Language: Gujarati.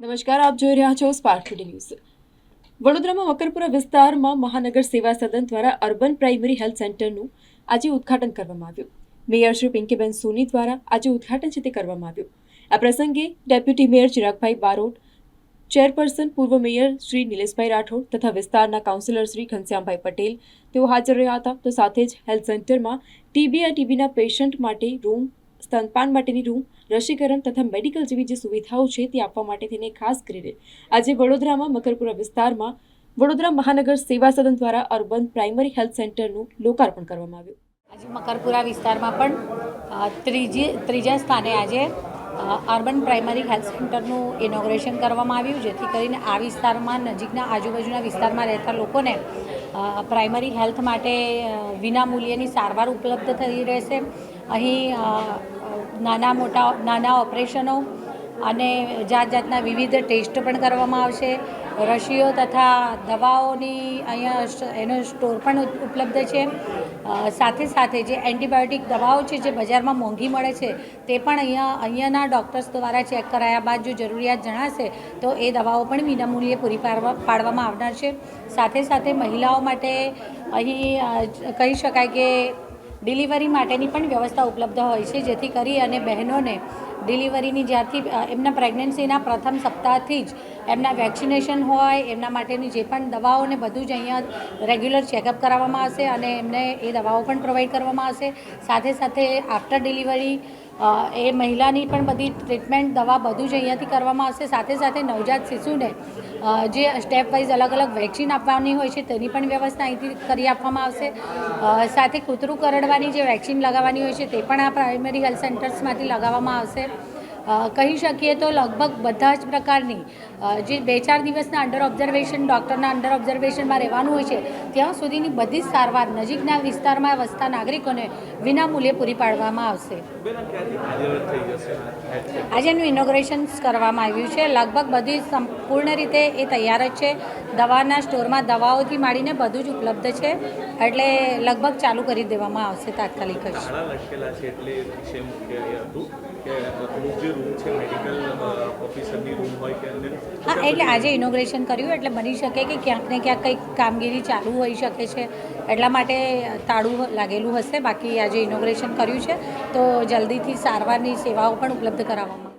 નમસ્કાર, આપ જોઈ રહ્યા છો સ્પાર્ક ન્યૂઝ વડોદરામાં મકરપુરા વિસ્તારમાં મહાનગર સેવા સદન દ્વારા અર્બન પ્રાઇમરી હેલ્થ સેન્ટરનું આજે ઉદ્ઘાટન કરવામાં આવ્યું. મેયર શ્રી પિંકીબેન સોની દ્વારા આજે ઉદ્ઘાટન છે તે કરવામાં આવ્યું. આ પ્રસંગે deputy mayor Chiragbhai Barot, chairperson પૂર્વ મેયર શ્રી નિલેશભાઈ રાઠોડ તથા વિસ્તારના કાઉન્સિલર શ્રી ઘનશ્યામભાઈ પટેલ તેઓ હાજર રહ્યા હતા. તો સાથે જ હેલ્થ સેન્ટરમાં ટીબી અને ટીબીના પેશન્ટ માટે રૂમ સ્તનપાન માટેની રૂમ, રસીકરણ તથા મેડિકલ જેવી જે સુવિધાઓ છે તે આપવા માટે તેને ખાસ કરીને આજે વડોદરામાં મકરપુરા વિસ્તારમાં વડોદરા મહાનગર સેવા સદન દ્વારા અર્બન પ્રાઇમરી હેલ્થ સેન્ટરનું લોકાર્પણ કરવામાં આવ્યું. આજે મકરપુરા વિસ્તારમાં પણ ત્રીજી, ત્રીજા સ્થાને આજે અર્બન પ્રાઇમરી હેલ્થ સેન્ટરનું ઇનોગ્રેશન કરવામાં આવ્યું, જેથી કરીને આ વિસ્તારમાં નજીકના આજુબાજુના વિસ્તારમાં રહેતા લોકોને પ્રાઇમરી હેલ્થ માટે વિના વિનામૂલ્યની સારવાર ઉપલબ્ધ થઈ રહેશે. અહીં નાના મોટા, નાના ઓપરેશનો અને જાત જાતના વિવિધ ટેસ્ટ પણ કરવામાં આવશે. રસીઓ તથા દવાઓની અહીંયા એનો સ્ટોર પણ ઉપલબ્ધ છે. સાથે સાથે જે એન્ટીબાયોટિક દવાઓ છે, જે બજારમાં મોંઘી મળે છે, તે પણ અહીંયા, અહીંયાના ડૉક્ટર્સ દ્વારા ચેક કરાયા બાદ જો જરૂરિયાત જણાશે, તો એ દવાઓ પણ વિનામૂલ્યે પૂરી પાડવા, પાડવામાં આવનાર છે. સાથે સાથે મહિલાઓ માટે અહીં કહી શકાય કે ડિલિવરી માટેની પણ વ્યવસ્થા ઉપલબ્ધ હોય છે, જેથી કરી અને બહેનોને ડિલિવરીની જ્યારથી એમના પ્રેગ્નન્સીના પ્રથમ સપ્તાહથી જ એમના વેક્સિનેશન હોય, એમના માટેની જે પણ દવાઓ ને બધું જ અહીંયા રેગ્યુલર ચેકઅપ કરાવવામાં આવશે અને એમને એ દવાઓ પણ પ્રોવાઈડ કરવામાં આવશે. સાથે સાથે આફ્ટર ડિલિવરી એ મહિલાની પણ બધી ટ્રીટમેન્ટ, દવા બધું જ અહીંયાથી કરવામાં આવશે. સાથે સાથે નવજાત શિશુને જે સ્ટેપ વાઇઝ અલગ અલગ વેક્સિન આપવાની હોય છે, તેની પણ વ્યવસ્થા અહીંથી કરી આપવામાં આવશે. સાથે કૂતરું કરડવાની જે વેક્સિન લગાવવાની હોય છે, તે પણ આ પ્રાઇમરી હેલ્થ સેન્ટર્સમાંથી લગાવવામાં આવશે. કહી શકીએ તો લગભગ બધા જ પ્રકારની જે બે ચાર દિવસના અંડર ઓબ્ઝર્વેશન ડૉક્ટરના અંડર ઓબ્ઝર્વેશનમાં રહેવાનું હોય છે, ત્યાં સુધીની બધી જ સારવાર નજીકના વિસ્તારમાં વસતા નાગરિકોને વિનામૂલ્યે પૂરી પાડવામાં આવશે? આજે એનું ઇનોગ્રેશન કરવામાં આવ્યું છે. લગભગ બધી સંપૂર્ણ રીતે એ તૈયાર જ છે. દવાના સ્ટોરમાં દવાઓથી માંડીને બધું જ ઉપલબ્ધ છે. એટલે લગભગ ચાલુ કરી દેવામાં આવશે તાત્કાલિક જ. રૂમ છે મેડિકલ ઓફિસરની રૂમ હોય કે અંદર હા, એટલે આજે ઇનોગ્રેશન કર્યું, એટલે બની શકે કે ક્યાંક ને ક્યાંક કંઈક કામગીરી ચાલુ હોઈ શકે છે. એટલા માટે તાળું લાગેલું હશે. બાકી આજે ઇનોગ્રેશન કર્યું છે. તો જલ્દીથી સારવારની સેવાઓ પણ ઉપલબ્ધ કરાવવામાં